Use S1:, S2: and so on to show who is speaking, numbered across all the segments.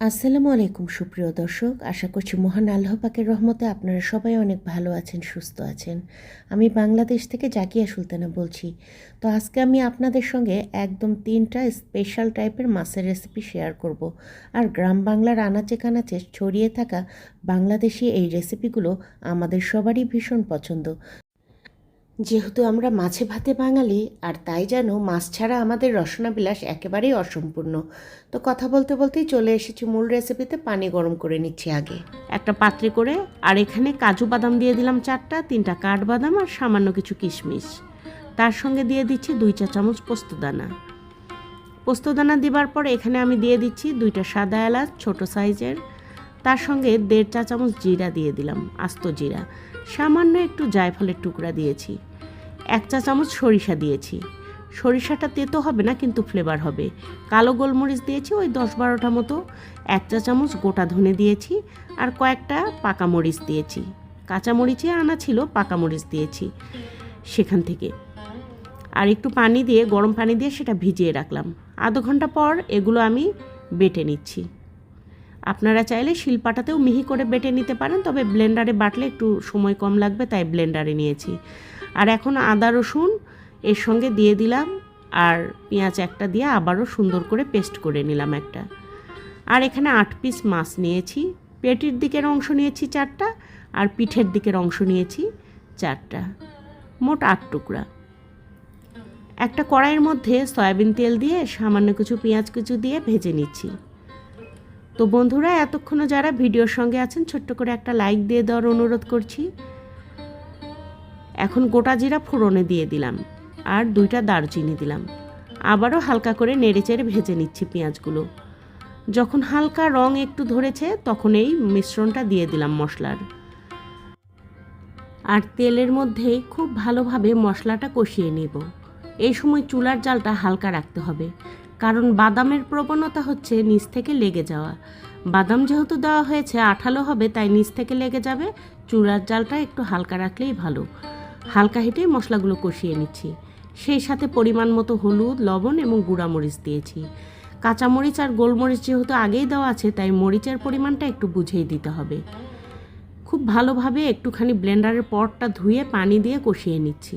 S1: আসসালামু আলাইকুম, সুপ্রিয় দর্শক। আশা করছি মহান আল্লাহ পাকের রহমতে আপনারা সবাই অনেক ভালো আছেন, সুস্থ আছেন। আমি বাংলাদেশ থেকে জাকিয়া সুলতানা বলছি। তো আজকে আমি আপনাদের সঙ্গে একদম তিনটা স্পেশাল টাইপের মাছের রেসিপি শেয়ার করব। আর গ্রাম বাংলার আনাচে কানাচে ছড়িয়ে থাকা বাংলাদেশি এই রেসিপিগুলো আমাদের সবারই ভীষণ পছন্দ। যেহেতু আমরা মাছে ভাতে বাঙালি, আর তাই যেন মাছ ছাড়া আমাদের রসনাবিলাস একেবারেই অসম্পূর্ণ। তো কথা বলতে বলতেই চলে এসেছি মূল রেসিপিতে পানি গরম করে নিচ্ছি আগে।
S2: একটা পাত্রে করে, আর এখানে কাজু বাদাম দিয়ে দিলাম চারটা, তিনটা কাঠবাদাম আর সামান্য কিছু কিশমিশ। তার সঙ্গে দিয়ে দিচ্ছি দুই চা চামচ পোস্তদানা পোস্তদানা দেবার পর এখানে আমি দিয়ে দিচ্ছি দুইটা সাদা এলাচ, ছোট সাইজের। তার সঙ্গে দেড় চা চামচ জিরা দিয়ে দিলাম, আস্ত জিরা। সামান্য একটু জায়ফলের টুকরা দিয়েছি। এক চা চামচ সরিষা দিয়েছি। সরিষাটা তেতো হবে না, কিন্তু ফ্লেভার হবে। কালো গোলমরিচ দিয়েছি, ওই দশ বারোটা মতো। এক চা চামচ গোটা ধনে দিয়েছি আর কয়েকটা পাকা মরিচ দিয়েছি। কাঁচা মরিচে আনা ছিল, পাকা মরিচ দিয়েছি সেখান থেকে। আর একটু পানি দিয়ে, গরম পানি দিয়ে সেটা ভিজিয়ে রাখলাম। আধ ঘণ্টা পর এগুলো আমি বেটে নিচ্ছি। আপনারা চাইলে শিলপাটাতেও মিহি করে বেটে নিতে পারেন, তবে ব্লেন্ডারে বাটলে একটু সময় কম লাগবে, তাই ব্লেন্ডারে নিয়েছি। আর এখন আদা রসুন এর সঙ্গে দিয়ে দিলাম আর পেঁয়াজ একটা দিয়ে আবারও সুন্দর করে পেস্ট করে নিলাম একটা। আর এখানে আট পিস মাছ নিয়েছি, পেটির দিকের অংশ নিয়েছি চারটা আর পিঠের দিকের অংশ নিয়েছি চারটা, মোট আট টুকরা। একটা কড়াইয়ের মধ্যে সয়াবিন তেল দিয়ে সামান্য কিছু পেঁয়াজ কিছু দিয়ে ভেজে নিচ্ছি। তো বন্ধুরা এতক্ষণও যারা ভিডিওর সঙ্গে আছেন, ছোট্ট করে একটা লাইক দিয়ে দেওয়ার অনুরোধ করছি। এখন গোটা জিরা ফোড়নে দিয়ে দিলাম আর দুইটা দারচিনি দিলাম। আবারও হালকা করে নেড়েচেড়ে ভেজে নিচ্ছি পেঁয়াজগুলো। যখন হালকা রং একটু ধরেছে, তখন এই মিশ্রণটা দিয়ে দিলাম মশলার। আর তেলের মধ্যেই খুব ভালোভাবে মশলাটা কষিয়ে নেব। এই সময় চুলার জালটা হালকা রাখতে হবে। কারণ বাদামের প্রবণতা হচ্ছে নিচ থেকে লেগে যাওয়া। বাদাম যেহেতু দেওয়া হয়েছে, আঠালো হবে, তাই নিচ থেকে লেগে যাবে। চুলার জালটা একটু হালকা রাখলেই ভালো। হালকা হেঁটে মশলাগুলো কষিয়ে নিচ্ছি। সেই সাথে পরিমাণ মতো হলুদ, লবণ এবং গুঁড়ামরিচ দিয়েছি। কাঁচামরিচ আর গোলমরিচ যেহেতু আগেই দেওয়া আছে, তাই মরিচের পরিমাণটা একটু বুঝেই দিতে হবে। খুব ভালোভাবে একটুখানি ব্লেন্ডারের পটটা ধুয়ে পানি দিয়ে কষিয়ে নিচ্ছি।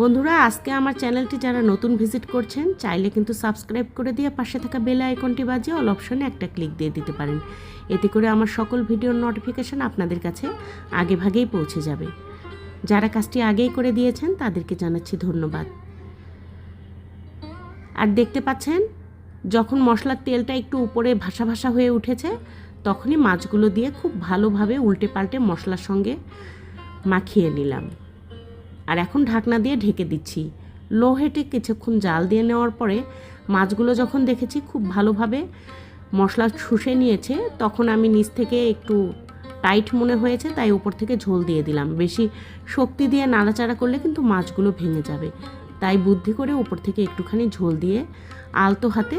S2: বন্ধুরা, আজকে আমার চ্যানেলটি যারা নতুন ভিজিট করছেন, চাইলে কিন্তু সাবস্ক্রাইব করে দিয়ে পাশে থাকা বেল আইকনটি বাজিয়ে অল অপশনে একটা ক্লিক দিয়ে দিতে পারেন। এতে করে আমার সকল ভিডিওর নোটিফিকেশান আপনাদের কাছে আগে ভাগেই পৌঁছে যাবে। যারা কাজটি আগেই করে দিয়েছেন, তাদেরকে জানাচ্ছি ধন্যবাদ। আর দেখতে পাচ্ছেন, যখন মশলার তেলটা একটু উপরে ভাসা ভাসা হয়ে উঠেছে, তখনই মাছগুলো দিয়ে খুব ভালোভাবে উল্টে পাল্টে মশলার সঙ্গে মাখিয়ে নিলাম। আর এখন ঢাকনা দিয়ে ঢেকে দিচ্ছি। লো হেঁটে কিছুক্ষণ জাল দিয়ে নেওয়ার পরে মাছগুলো যখন দেখেছি খুব ভালোভাবে মশলা শুষে নিয়েছে, তখন আমি নিচ থেকে একটু টাইট মনে হয়েছে, তাই উপর থেকে ঝোল দিয়ে দিলাম। বেশি শক্তি দিয়ে নাড়াচাড়া করলে কিন্তু মাছগুলো ভেঙে যাবে। তাই বুদ্ধি করে উপর থেকে একটুখানি ঝোল দিয়ে আলতো হাতে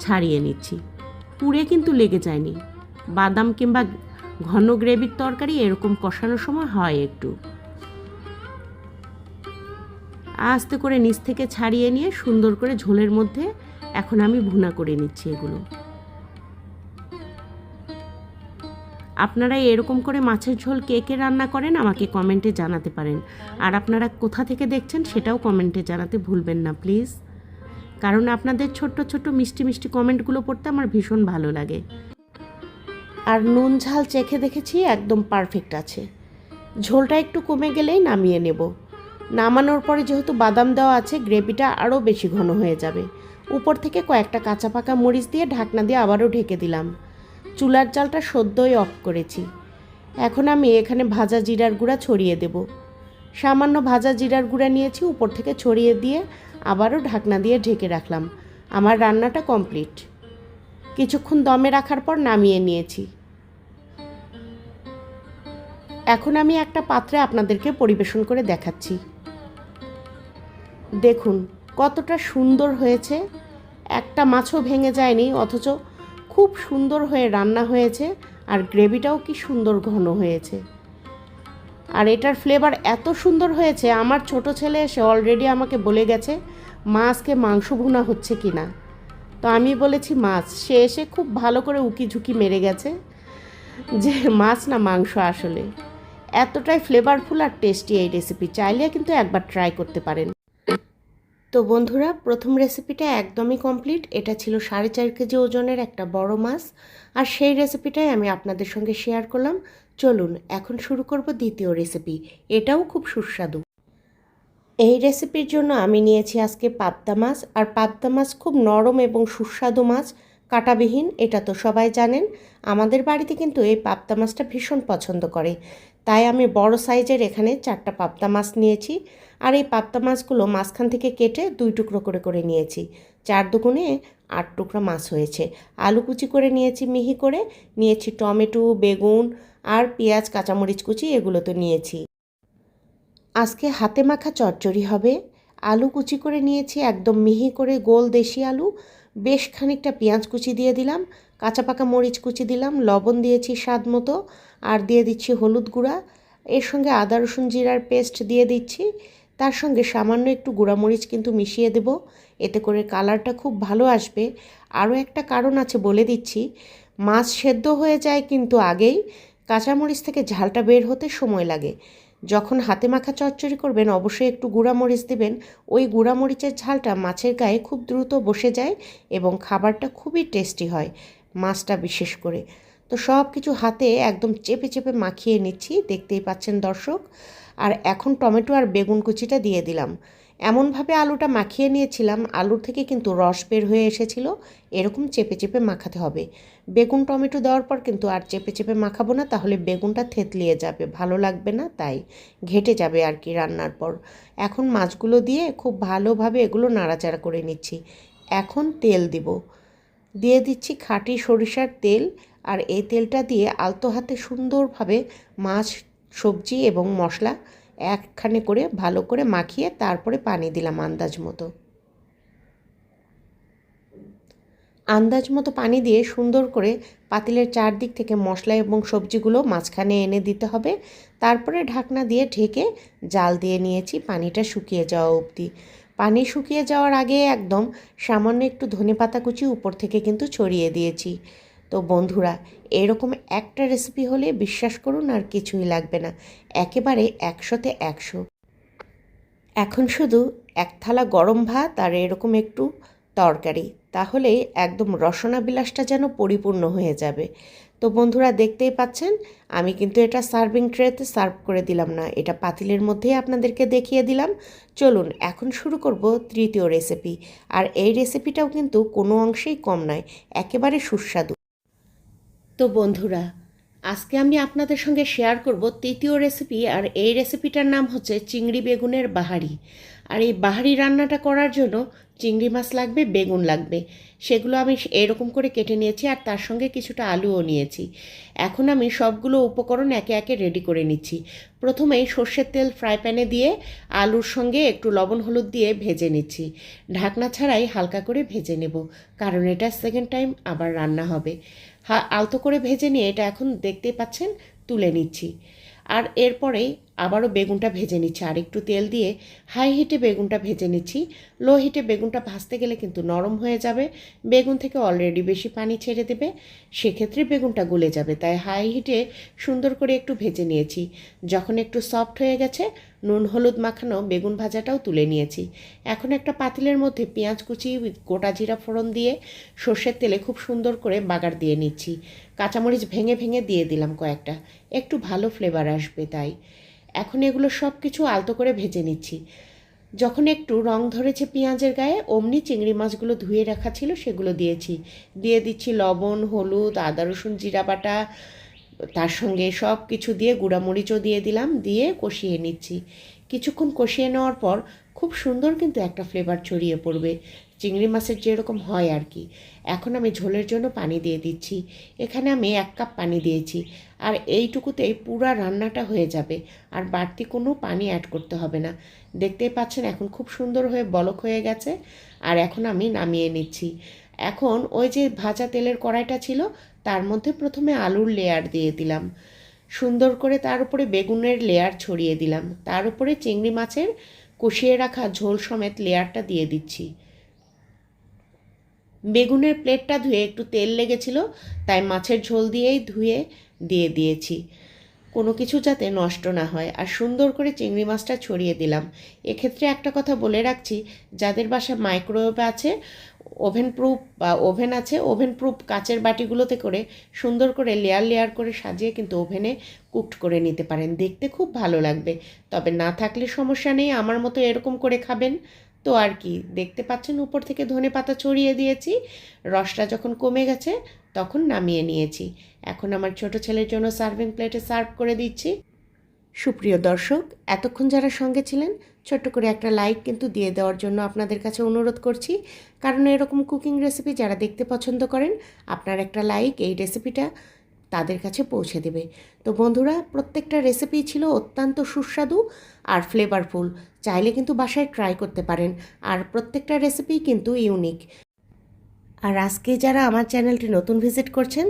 S2: ছাড়িয়ে নিচ্ছি। পুড়ে কিন্তু লেগে যায়নি। বাদাম কিংবা ঘন গ্রেভির তরকারি এরকম কষানোর সময় হয় একটু। আস্তে করে নিচ থেকে ছাড়িয়ে নিয়ে সুন্দর করে ঝোলের মধ্যে এখন আমি ভুনা করে নিচ্ছি এগুলো। আপনারা এরকম করে মাছের ঝোল কে কে রান্না করেন আমাকে কমেন্টে জানাতে পারেন। আর আপনারা কোথা থেকে দেখছেন সেটাও কমেন্টে জানাতে ভুলবেন না, প্লিজ। কারণ আপনাদের ছোট্ট ছোট্ট মিষ্টি মিষ্টি কমেন্টগুলো পড়তে আমার ভীষণ ভালো লাগে।
S1: আর নুন, ঝাল চেখে দেখেছি একদম পারফেক্ট আছে। ঝোলটা একটু কমে গেলেই নামিয়ে নেব। নামানোর পরে যেহেতু বাদাম দেওয়া আছে, গ্রেভিটা আরও বেশি ঘন হয়ে যাবে। উপর থেকে কয়েকটা কাঁচা পাকা মরিচ দিয়ে ঢাকনা দিয়ে আবারও ঢেকে দিলাম। চুলার জালটা সদ্যই অফ করেছি। এখন আমি এখানে ভাজা জিরার গুঁড়া ছড়িয়ে দেব। সামান্য ভাজা জিরার গুঁড়া নিয়েছি, উপর থেকে ছড়িয়ে দিয়ে আবারও ঢাকনা দিয়ে ঢেকে রাখলাম। আমার রান্নাটা কমপ্লিট। কিছুক্ষণ দমে রাখার পর নামিয়ে নিয়েছি। এখন আমি একটা পাত্রে আপনাদেরকে পরিবেশন করে দেখাচ্ছি। দেখুন, কতটা সুন্দর হয়েছে। একটা মাছও ভেঙে যায়নি, অথচ খুব সুন্দর হয়ে রান্না হয়েছে আর গ্রেভিটাও কি সুন্দর ঘন হয়েছে। আর এটার ফ্লেভার এত সুন্দর হয়েছে, আমার ছোট ছেলে এসে অলরেডি আমাকে বলে গেছে, মা, আজকে মাংস ভুনা হচ্ছে কি না
S2: তো আমি বলেছি, মাছ। সে এসে খুব ভালো করে উকি ঝুঁকি মেরে গেছে যে, মাছ না মাংস আসলে। এতটাই ফ্লেভারফুল আর টেস্টি এই রেসিপি চাইলে কিন্তু একবার ট্রাই করতে পারেন। তো বন্ধুরা, প্রথম রেসিপিটা একদমই কমপ্লিট এটা ছিল সাড়ে চার কেজি ওজনের একটা বড় মাছ। আর সেই রেসিপিটাই আমি আপনাদের সঙ্গে শেয়ার করলাম। চলুন, এখন শুরু করব দ্বিতীয় রেসিপি এটাও খুব সুস্বাদু। এই রেসিপির জন্য আমি নিয়েছি আজকে পাবদা মাছ। আর পাবদা মাছ খুব নরম এবং সুস্বাদু মাছ, কাটাবিহীন, এটা তো সবাই জানেন। আমাদের বাড়িতে কিন্তু এই পাবদা মাছটা ভীষণ পছন্দ করে। তাই আমি বড় সাইজের এখানে চারটা পাবদা মাছ নিয়েছি আর এই পাবদা মাছগুলো মাঝখান থেকে কেটে দুই টুকরো করে করে নিয়েছি। চার দুগুণে আট টুকরা মাছ হয়েছে। আলু কুচি করে নিয়েছি মিহি করে, নিয়েছি টমেটো, বেগুন আর পেঁয়াজ, কাঁচামরিচ কুচি এগুলো তো নিয়েছি। আজকে হাতে মাখা চচ্চড়ি হবে। আলু কুচি করে নিয়েছি একদম মিহি করে গোল দেশি আলু। বেশ খানিকটা পেঁয়াজ কুচি দিয়ে দিলাম, কাঁচা পাকা মরিচ কুচি দিলাম, লবণ দিয়েছি স্বাদ মতো। আর দিয়ে দিচ্ছি হলুদ গুঁড়া। এর সঙ্গে আদা, রসুন, জিরার পেস্ট দিয়ে দিচ্ছি। তার সঙ্গে সামান্য একটু গুঁড়ামরিচ কিন্তু মিশিয়ে দেব। এতে করে কালারটা খুব ভালো আসবে। আরও একটা কারণ আছে বলে দিচ্ছি। মাছ সেদ্ধ হয়ে যায় কিন্তু আগেই কাঁচামরিচ থেকে ঝালটা বের হতে সময় লাগে। যখন হাতে মাখা চচ্চড়ি করবেন, অবশ্যই একটু গুঁড়ামরিচ দেবেন। ওই গুঁড়ামরিচের ঝালটা মাছের গায়ে খুব দ্রুত বসে যায় এবং খাবারটা খুবই টেস্টি হয় মাছটা বিশেষ করে। তো সব কিছু হাতে একদম চেপে চেপে মাখিয়ে নিচ্ছি, দেখতেই পাচ্ছেন দর্শক। আর এখন টমেটো আর বেগুন কুচিটা দিয়ে দিলাম। এমনভাবে আলুটা মাখিয়ে নিয়েছিলাম, আলুর থেকে কিন্তু রস বের হয়ে এসেছিল, এরকম চেপে চেপে মাখাতে হবে। বেগুন, টমেটো দেওয়ার পর কিন্তু আর চেপে চেপে মাখাবো না, তাহলে বেগুনটা থেতলিয়ে যাবে, ভালো লাগবে না, তাই ঘেটে যাবে আর কি রান্নার পর। এখন মাছগুলো দিয়ে খুব ভালোভাবে এগুলো নাড়াচাড়া করে নিচ্ছি। এখন তেল দিব। দিয়ে দিচ্ছি খাঁটি সরিষার তেল আর এই তেলটা দিয়ে আলতো হাতে সুন্দরভাবে মাছ, সবজি এবং মশলা একখানে করে ভালো করে মাখিয়ে তারপরে পানি দিলাম আন্দাজ মতো। আন্দাজ মতো পানি দিয়ে সুন্দর করে পাতিলের চারদিক থেকে মশলা এবং সবজিগুলো মাঝখানে এনে দিতে হবে। তারপরে ঢাকনা দিয়ে ঢেকে জাল দিয়ে নিয়েছি, পানিটা শুকিয়ে যাওয়া অবধি। পানি শুকিয়ে যাওয়ার আগে একদম সামান্য একটু ধনে পাতা কুচি উপর থেকে কিন্তু ছড়িয়ে দিয়েছি। তো বন্ধুরা, এরকম একটা রেসিপি হলে বিশ্বাস করুন আর কিছুই লাগবে না। একেবারে একশোতে একশো। এখন শুধু এক থালা গরম ভাত আর এরকম একটু তরকারি, তাহলে একদম রসনা বিলাসটা যেন পরিপূর্ণ হয়ে যাবে। তো বন্ধুরা, দেখতেই পাচ্ছেন, আমি কিন্তু এটা সার্ভিং ট্রেতে সার্ভ করে দিলাম না। এটা পাতিলের মধ্যেই আপনাদেরকে দেখিয়ে দিলাম। চলুন, এখন শুরু করব তৃতীয় রেসিপি আর এই রেসিপিটাও কিন্তু কোনো অংশেই কম নয়, একেবারে সুস্বাদু। তো বন্ধুরা, আজকে আমি আপনাদের সঙ্গে শেয়ার করব তৃতীয় রেসিপি আর এই রেসিপিটার নাম হচ্ছে চিংড়ি বেগুনের বাহারি। আর এই বাহারি রান্নাটা করার জন্য চিংড়ি মাছ লাগবে, বেগুন লাগবে। সেগুলো আমি এরকম করে কেটে নিয়েছি আর তার সঙ্গে কিছুটা আলুও নিয়েছি। এখন আমি সবগুলো উপকরণ একে একে রেডি করে নিচ্ছি। প্রথমেই সর্ষের তেল ফ্রাই প্যানে দিয়ে আলুর সঙ্গে একটু লবণ হলুদ দিয়ে ভেজে নিচ্ছি। ঢাকনা ছাড়াই হালকা করে ভেজে নেব, কারণ এটা সেকেন্ড টাইম আবার রান্না হবে। হা, আলতো করে ভেজে নিয়ে এটা এখন দেখতে পাচ্ছেন, তুলে নিচ্ছি। আর এরপরে আবারও বেগুনটা ভেজে নিচ্ছি। আর একটু তেল দিয়ে হাই হিটে বেগুনটা ভেজে নিচ্ছি। লো হিটে বেগুনটা ভাজতে গেলে কিন্তু নরম হয়ে যাবে। বেগুন থেকে অলরেডি বেশি পানি ছেড়ে দেবে। সেক্ষেত্রে বেগুনটা গলে যাবে। তাই হাই হিটে সুন্দর করে একটু ভেজে নিয়েছি। যখন একটু সফট হয়ে গেছে, নুন, হলুদ মাখানো বেগুন ভাজাটাও তুলে নিয়েছি। এখন একটা পাতিলের মধ্যে পেঁয়াজ কুচি গোটা জিরা ফোড়ন দিয়ে সর্ষের তেলে খুব সুন্দর করে বাগার দিয়ে নিচ্ছি। কাঁচামরিচ ভেঙে ভেঙে দিয়ে দিলাম কয়েকটা। একটু ভালো ফ্লেভার আসবে তাই। এখন এগুলো সব কিছু আলতো করে ভেজে নিচ্ছি। যখন একটু রং ধরেছে পেঁয়াজের গায়ে, অমনি চিংড়ি মাছগুলো ধুয়ে রাখা ছিল, সেগুলো দিয়েছি। দিয়ে দিচ্ছি লবণ, হলুদ, আদা, রসুন, জিরা বাটা, তার সঙ্গে সব কিছু দিয়ে গুঁড়ামরিচও দিয়ে দিলাম, দিয়ে কষিয়ে নিচ্ছি। কিছুক্ষণ কষিয়ে নেওয়ার পর খুব সুন্দর কিন্তু একটা ফ্লেভার ছড়িয়ে পড়বে। চিংড়ি মাছের যেরকম হয় আর কি। এখন আমি ঝোলের জন্য পানি দিয়ে দিচ্ছি। এখানে আমি এক কাপ পানি দিয়েছি। আর এইটুকুতেই পুরা রান্নাটা হয়ে যাবে। আর বাড়তি কোনো পানি অ্যাড করতে হবে না। দেখতেই পাচ্ছেন এখন খুব সুন্দর হয়ে বলক হয়ে গেছে। আর এখন আমি নামিয়ে নিচ্ছি। এখন ওই যে ভাজা তেলের কড়াইটা ছিল, তার মধ্যে প্রথমে আলুর লেয়ার দিয়ে দিলাম। সুন্দর করে তার উপরে বেগুনের লেয়ার ছড়িয়ে দিলাম। তার উপরে চিংড়ি মাছের কষিয়ে রাখা ঝোল সমেত লেয়ারটা দিয়ে দিচ্ছি।
S1: বেগুনের প্লেটটা ধুয়ে একটু তেল লেগেছিল, তাই মাছের ঝোল দিয়েই ধুয়ে দিয়ে দিয়েছি। কোনো কিছু যাতে নষ্ট না হয়। আর সুন্দর করে চিংড়ি মাছটা ছড়িয়ে দিলাম। এক্ষেত্রে একটা কথা বলে রাখছি, যাদের বাসায় মাইক্রোওয়েভ আছে, ওভেন প্রুফ বা ওভেন আছে, ওভেন প্রুফ কাচের বাটিগুলোতে করে সুন্দর করে লেয়ার লেয়ার করে সাজিয়ে কিন্তু ওভেনে কুকড করে নিতে পারেন। দেখতে খুব ভালো লাগবে। তবে না থাকলে সমস্যা নেই, আমার মতো এরকম করে খাবেন। তো আর কি, দেখতে পাচ্ছেন উপর থেকে ধনে পাতা ছড়িয়ে দিয়েছি, রসটা যখন কমে গেছে তখন নামিয়ে নিয়েছি। এখন আমার ছোট ছেলের জন্য সার্ভিং প্লেটে সার্ভ করে দিচ্ছি। সুপ্রিয় দর্শক, এতক্ষণ যারা সঙ্গে ছিলেন, ছোট্ট করে একটা লাইক কিন্তু দিয়ে দেওয়ার জন্য আপনাদের কাছে অনুরোধ করছি। কারণ এরকম কুকিং রেসিপি যারা দেখতে পছন্দ করেন, আপনার একটা লাইক এই রেসিপিটা তাদের কাছে পৌঁছে দেবে। তো বন্ধুরা, প্রত্যেকটা রেসিপি ছিল অত্যন্ত সুস্বাদু আর ফ্লেভারফুল চাইলে কিন্তু বাসায় ট্রাই করতে পারেন। আর প্রত্যেকটা রেসিপি কিন্তু ইউনিক আর আজকে যারা আমার চ্যানেলটি নতুন ভিজিট করছেন,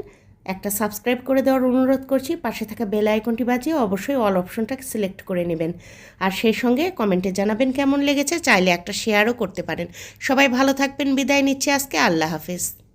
S1: একটা সাবস্ক্রাইব করে দেওয়ার অনুরোধ করছি। পাশে থাকা বেল আইকনটি বাজিয়ে অবশ্যই অল অপশনটাকে সিলেক্ট করে নেবেন। আর সেই সঙ্গে কমেন্টে জানাবেন কেমন লেগেছে। চাইলে একটা শেয়ারও করতে পারেন। সবাই ভালো থাকবেন। বিদায় নিচ্ছে আজকে। আল্লাহ হাফিজ।